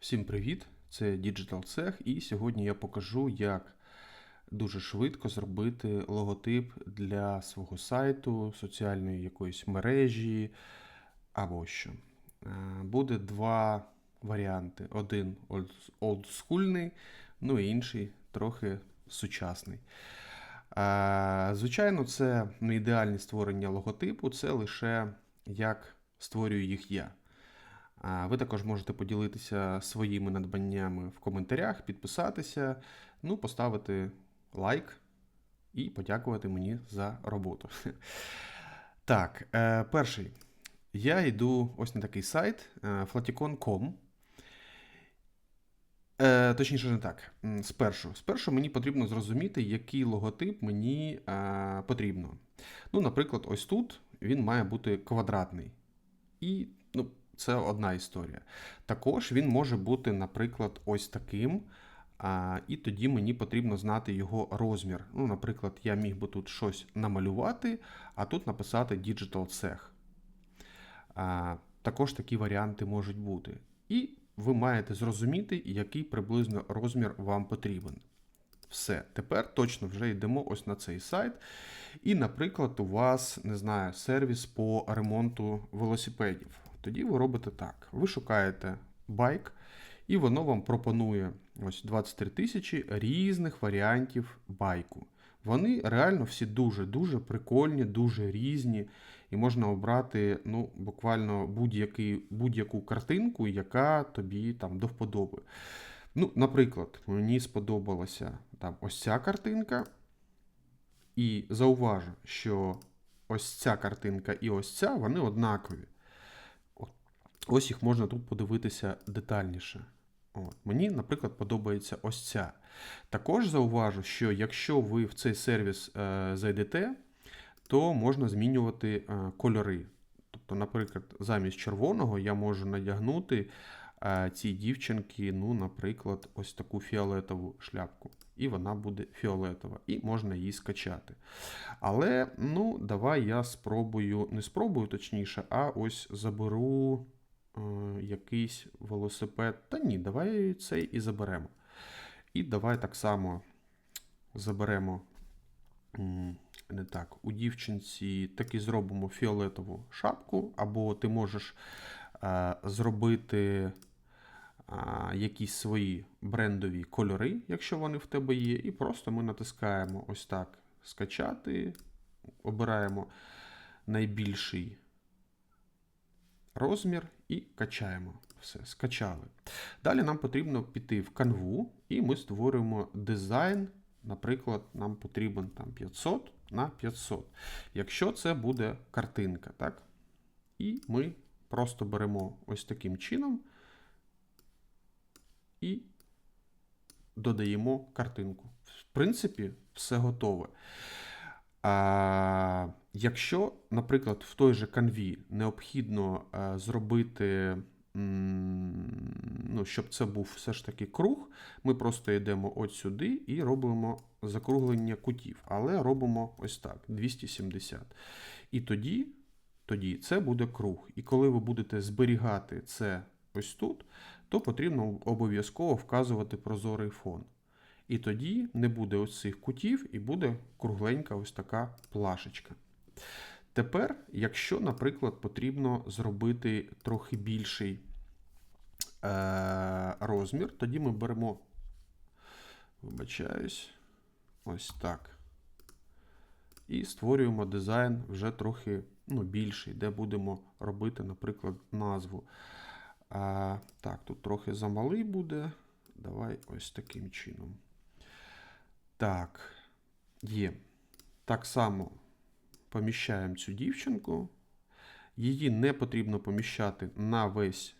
Всім привіт! Це Digital Cech і сьогодні я покажу, як дуже швидко зробити логотип для свого сайту, соціальної якоїсь мережі або що. Е, Буде два варіанти: один олд- олдскульний, ну і інший трохи сучасний. Е, Звичайно, це не ідеальне створення логотипу, це лише як створюю їх я. Ви також можете поділитися своїми надбаннями в коментарях, підписатися, ну, поставити лайк і подякувати мені за роботу. Так, е, перший. Я йду ось на такий сайт е, flaticon.com. Е, точніше, не так. Спершу. Спершу мені потрібно зрозуміти, який логотип мені е, потрібно. Ну, наприклад, ось тут він має бути квадратний. І це одна історія. Також він може бути, наприклад, ось таким. А, і тоді мені потрібно знати його розмір. Ну, наприклад, я міг би тут щось намалювати, а тут написати Digital. А, також такі варіанти можуть бути. І ви маєте зрозуміти, який приблизно розмір вам потрібен. Все, тепер точно вже йдемо ось на цей сайт. І, наприклад, у вас, не знаю, сервіс по ремонту велосипедів. Тоді ви робите так: ви шукаєте байк, і воно вам пропонує ось 23 тисячі різних варіантів байку. Вони реально всі дуже-дуже прикольні, дуже різні, і можна обрати ну, буквально будь-яку картинку, яка тобі там до вподоби. Ну, наприклад, мені сподобалася там ось ця картинка. І зауважу, що ось ця картинка і ось ця, вони однакові. Ось їх можна тут подивитися детальніше. От. Мені, наприклад, подобається ось ця. Також зауважу, що якщо ви в цей сервіс е, зайдете, то можна змінювати е, кольори. Тобто, наприклад, замість червоного я можу надягнути е, цій дівчинки, ну, наприклад, ось таку фіолетову шляпку. І вона буде фіолетова, і можна її скачати. Але, ну, давай я спробую, не спробую точніше, а ось заберу якийсь велосипед. Та ні, давай цей і заберемо. І давай так само заберемо. Не так, у дівчинці таки зробимо фіолетову шапку, або ти можеш е, зробити а, якісь свої брендові кольори, якщо вони в тебе є, і просто ми натискаємо ось так скачати, обираємо найбільший розмір і качаємо. Все, скачали. Далі нам потрібно піти в канву, і ми створюємо дизайн. Наприклад, нам потрібен там 500 на 500. Якщо це буде картинка, так? І ми просто беремо ось таким чином і додаємо картинку. В принципі, все готове. А, якщо, наприклад, в той же канві необхідно зробити, ну, щоб це був все ж таки круг, ми просто йдемо от сюди і робимо закруглення кутів, але робимо ось так: 270. І тоді, тоді це буде круг. І коли ви будете зберігати це ось тут, то потрібно обов'язково вказувати прозорий фон. І тоді не буде ось цих кутів, і буде кругленька ось така плашечка. Тепер, якщо, наприклад, потрібно зробити трохи більший е- розмір, тоді ми беремо, вибачаюсь, ось так. І створюємо дизайн вже трохи ну, більший, де будемо робити, наприклад, назву. А, так, тут трохи замалий буде. Давай ось таким чином. Так, є. Так само поміщаємо цю дівчинку. Її не потрібно поміщати на весь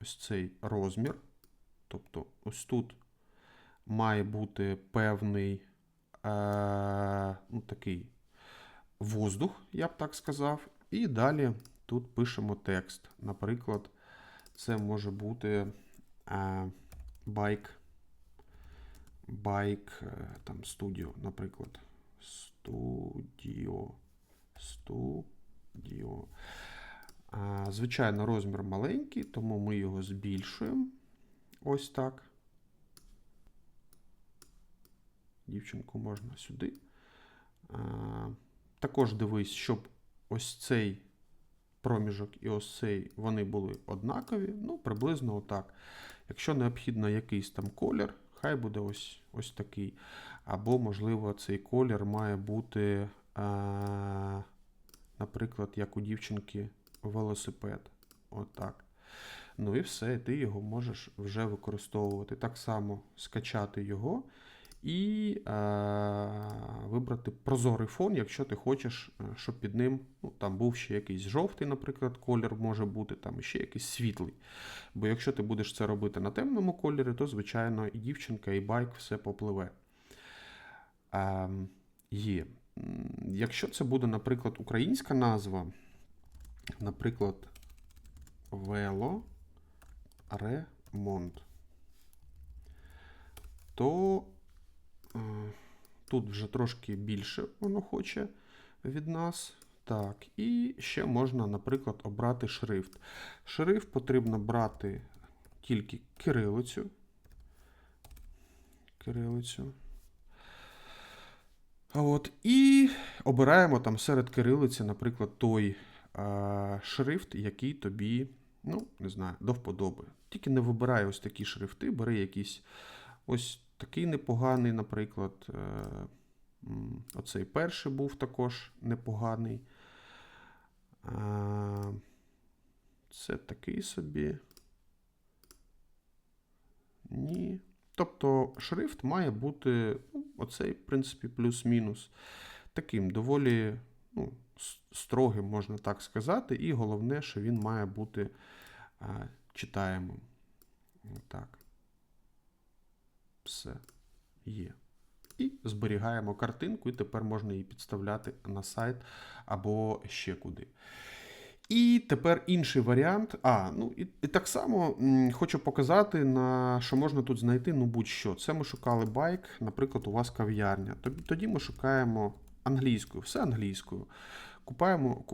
ось цей розмір. Тобто, ось тут має бути певний е, ну, такий воздух, я б так сказав. І далі тут пишемо текст. Наприклад, це може бути е, байк. Байк е, там студіо, наприклад. Студіо. Студіо. Звичайно, розмір маленький, тому ми його збільшуємо. Ось так. Дівчинку можна сюди. Також дивись, щоб ось цей проміжок і ось цей вони були однакові. Ну, приблизно отак. Якщо необхідно якийсь там колір, хай буде ось, ось такий. Або, можливо, цей колір має бути, а, наприклад, як у дівчинки велосипед. Отак. Ну і все, ти його можеш вже використовувати. Так само скачати його і е, вибрати прозорий фон, якщо ти хочеш, е, щоб під ним ну, там був ще якийсь жовтий, наприклад, колір може бути, там ще якийсь світлий. Бо якщо ти будеш це робити на темному кольорі, то, звичайно, і дівчинка, і байк все попливе. Е, є. Якщо це буде, наприклад, українська назва, наприклад, вело ремонт, то е, тут вже трошки більше воно хоче від нас. Так, і ще можна, наприклад, обрати шрифт. Шрифт потрібно брати тільки кирилицю. Кирилицю. От, і обираємо там серед кирилиці, наприклад, той е, шрифт, який тобі, ну, не знаю, до вподоби. Тільки не вибирай ось такі шрифти, бери якийсь ось такий непоганий, наприклад. Е, оцей перший був також непоганий. Це такий собі. Ні. Тобто шрифт має бути ну, оцей, в принципі, плюс-мінус. Таким доволі ну, строгим, можна так сказати. І головне, що він має бути а, читаємим. Так. Все є. І зберігаємо картинку, і тепер можна її підставляти на сайт або ще куди. І тепер інший варіант. А, ну і, і так само м, хочу показати, на що можна тут знайти, ну будь-що. Це ми шукали байк, наприклад, у вас кав'ярня. Тоді, ми шукаємо англійською, все англійською. Купаємо,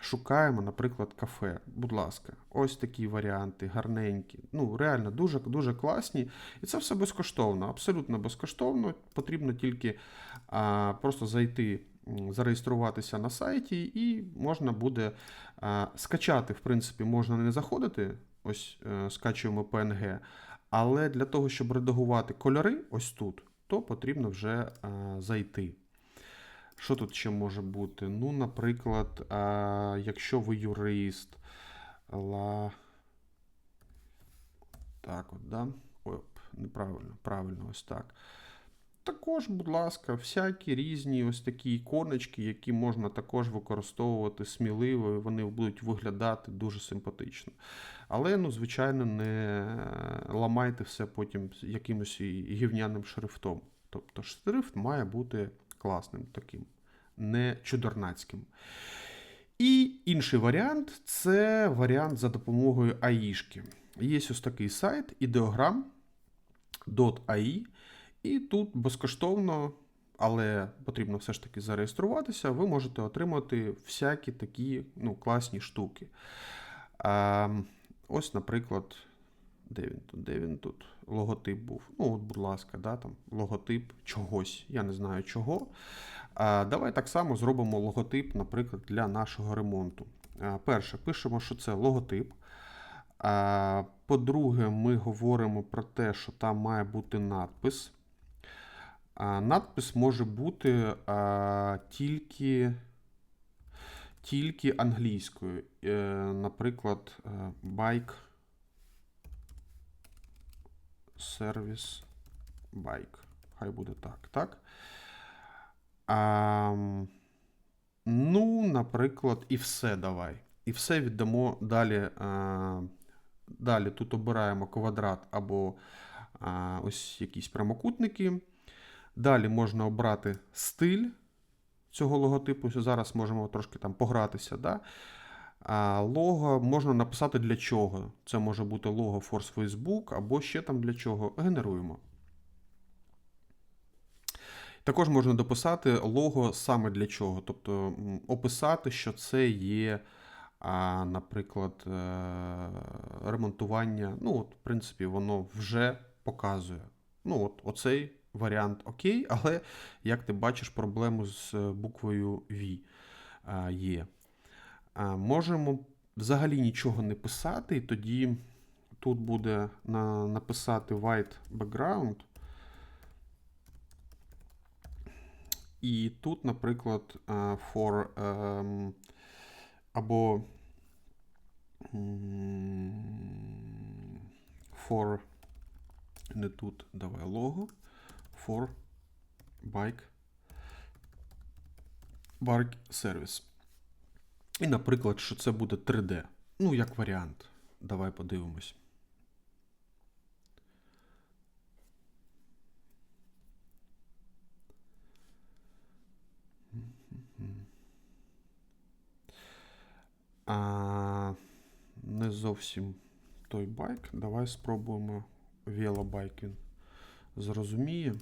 шукаємо, наприклад, кафе. Будь ласка, ось такі варіанти, гарненькі. Ну, реально дуже, дуже класні. І це все безкоштовно, абсолютно безкоштовно. Потрібно тільки а, просто зайти, зареєструватися на сайті, і можна буде скачати, в принципі, можна не заходити. Ось е, скачуємо PNG, але для того, щоб редагувати кольори ось тут, то потрібно вже е, зайти. Що тут ще може бути? Ну, наприклад, якщо ви юрист. Так, от, да? Оп, неправильно, правильно, ось так. Також, будь ласка, всякі різні ось такі іконочки, які можна також використовувати сміливо, і вони будуть виглядати дуже симпатично. Але, ну, звичайно, не ламайте все потім якимось гівняним шрифтом. Тобто шрифт має бути класним таким, не чудернацьким. І інший варіант це варіант за допомогою АІшки. Є ось такий сайт ideogram.ai, і тут безкоштовно, але потрібно все ж таки зареєструватися, ви можете отримати всякі такі ну, класні штуки. А, ось, наприклад, де він тут? Де він тут? Логотип був. Ну, от, будь ласка, да, там, логотип чогось. Я не знаю чого. А, давай так само зробимо логотип, наприклад, для нашого ремонту. А, перше, пишемо, що це логотип. По-друге, ми говоримо про те, що там має бути надпис. Надпис може бути тільки, тільки англійською. Е, наприклад, е, bike сервіс байк. Хай буде так, так? А, ну, наприклад, і все давай. І все віддамо далі. А, далі тут обираємо квадрат або а, ось якісь прямокутники. Далі можна обрати стиль цього логотипу. Зараз можемо трошки там погратися. Да? А лого можна написати для чого. Це може бути лого Force Facebook або ще там для чого. Генеруємо. Також можна дописати лого саме для чого. Тобто описати, що це є наприклад, е, ремонтування, ну, от, в принципі, воно вже показує. Ну, от, оцей варіант окей, але як ти бачиш, проблему з е, буквою V е, є. Можемо взагалі нічого не писати, і тоді тут буде на, написати white background. І тут, наприклад, е, for або for не тут, давай лого, for bike bike service. І, наприклад, що це буде 3D. Ну, як варіант. Давай подивимось. А, не зовсім той байк. Давай спробуємо велобайк він зрозуміє.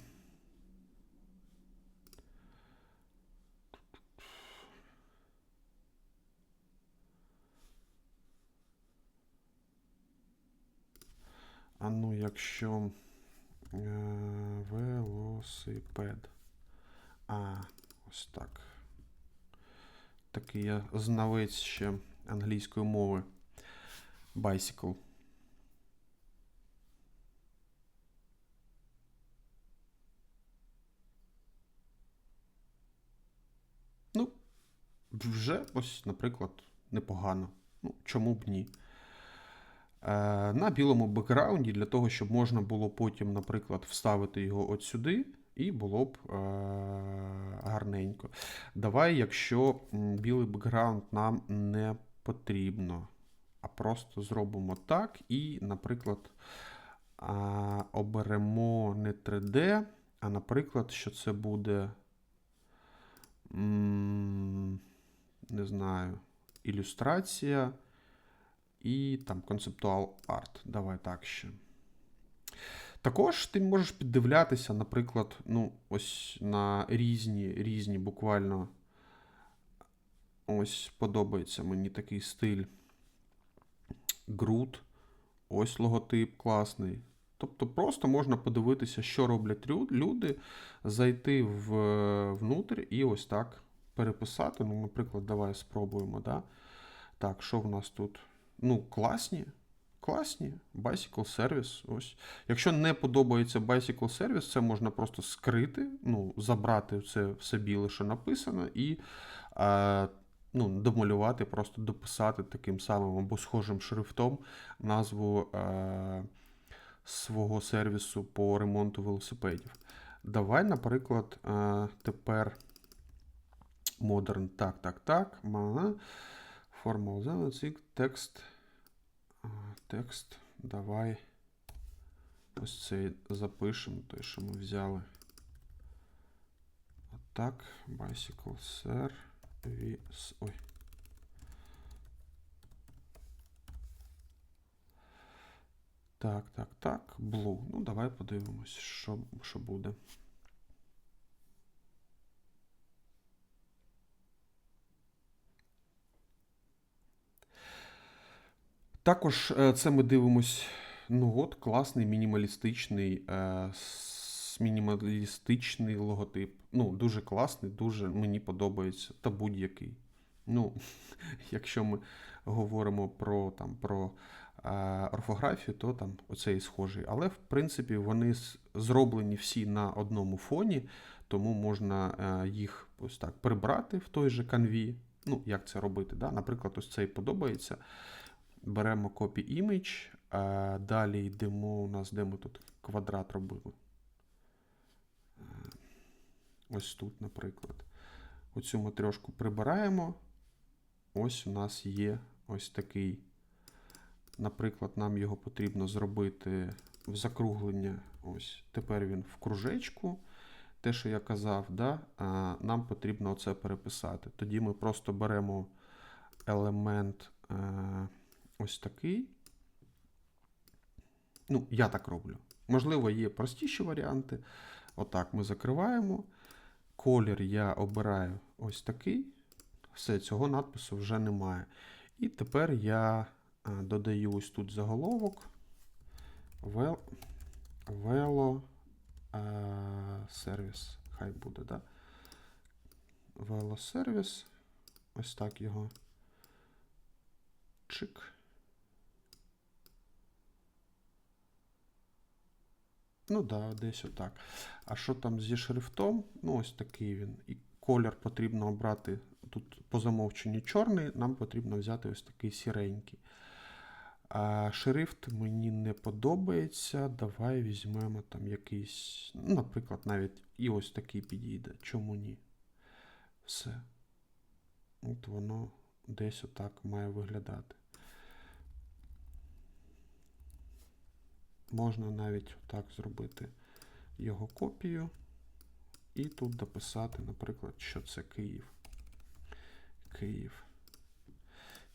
А ну, якщо е, велосипед. А, ось так. Такий я знавець ще англійської мови. Bicycle. Ну, вже ось, наприклад, непогано. Ну, чому б ні? Е, на білому бекграунді для того, щоб можна було потім, наприклад, вставити його от сюди, і було б е, гарненько. Давай, якщо білий бекграунд нам не потрібно, а просто зробимо так і, наприклад, а, оберемо не 3D, а, наприклад, що це буде. м, Не знаю, ілюстрація і там концептуал арт. Давай так ще. Також ти можеш піддивлятися, наприклад, ну, ось на різні, різні буквально. Ось подобається мені такий стиль. Груд. Ось логотип класний. Тобто просто можна подивитися, що роблять люди, зайти в, внутрь і ось так переписати. Ну, наприклад, давай спробуємо. Да? Так, що в нас тут? Ну, класні. Класні. Bicycle Service. Ось. Якщо не подобається Bicycle Service, це можна просто скрити, ну, забрати це все біле, що написано, і е, ну, домалювати, просто дописати таким самим або схожим шрифтом назву е, свого сервісу по ремонту велосипедів. Давай, наприклад, е, тепер Modern. Так, так, так. Ага. Формал занацік, текст. Текст. Давай. Ось цей запишемо, той, що ми взяли. Отак. Bicycle service. Ой. Так, так, так. Blue. Ну, давай подивимось, що, що буде. Також е, це ми дивимось. Ну от, класний мінімалістичний, е, мінімалістичний логотип. Ну, дуже класний, дуже мені подобається. Та будь-який. Ну, якщо ми говоримо про, там, про е, орфографію, то там оцей схожий. Але, в принципі, вони зроблені всі на одному фоні, тому можна е, їх ось так прибрати в той же канві. Ну, як це робити? Да? Наприклад, ось цей подобається. Беремо copy image, а далі йдемо у нас, де ми тут квадрат робили. Е, Ось тут, наприклад. Оцю матрьошку прибираємо. Ось у нас є ось такий. Наприклад, нам його потрібно зробити в закруглення. Ось. Тепер він в кружечку. Те, що я казав, да? нам потрібно оце переписати. Тоді ми просто беремо елемент. Ось такий. Ну, я так роблю. Можливо, є простіші варіанти. Отак ми закриваємо. Колір я обираю ось такий. Все, цього надпису вже немає. І тепер я е, додаю ось тут заголовок. Вел, вело сервіс. Хай буде, да? Велосервіс. Ось так його. Чик. Ну да, десь отак. А що там зі шрифтом? Ну, ось такий він. І колір потрібно обрати. Тут по замовченню чорний, нам потрібно взяти ось такий сіренький. А шрифт мені не подобається. Давай візьмемо там якийсь, ну, наприклад, навіть і ось такий підійде. Чому ні? Все. От воно десь отак має виглядати. Можна навіть так зробити його копію. І тут дописати, наприклад, що це Київ. Київ.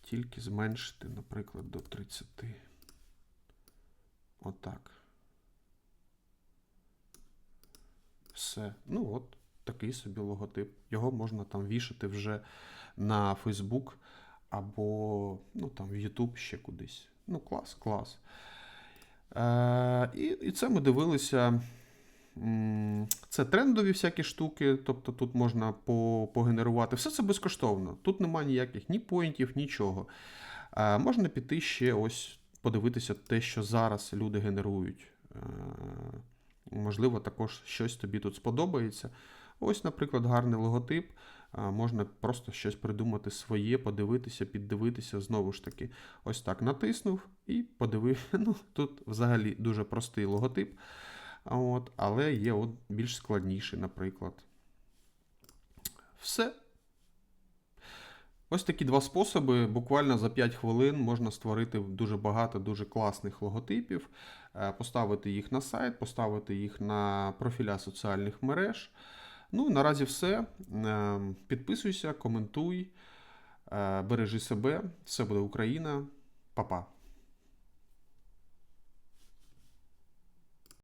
Тільки зменшити, наприклад, до 30. Отак. Все. Ну от, такий собі логотип. Його можна там вішати вже на Facebook або ну, там, в YouTube ще кудись. Ну, клас, клас. Е, і, і це ми дивилися. Це трендові всякі штуки, тобто тут можна по, погенерувати. Все це безкоштовно. Тут немає ніяких ні поінтів, нічого. Е, можна піти ще ось подивитися те, що зараз люди генерують. Е, можливо, також щось тобі тут сподобається. Ось, наприклад, гарний логотип. Можна просто щось придумати своє, подивитися, піддивитися. Знову ж таки, ось так натиснув і подивив. Ну, тут взагалі дуже простий логотип, от, але є от більш складніший, наприклад. Все. Ось такі два способи. Буквально за 5 хвилин можна створити дуже багато дуже класних логотипів, е, поставити їх на сайт, поставити їх на профіля соціальних мереж. Ну, наразі все. Е, Підписуйся, коментуй, е, бережи себе. Все буде Україна. Па-па.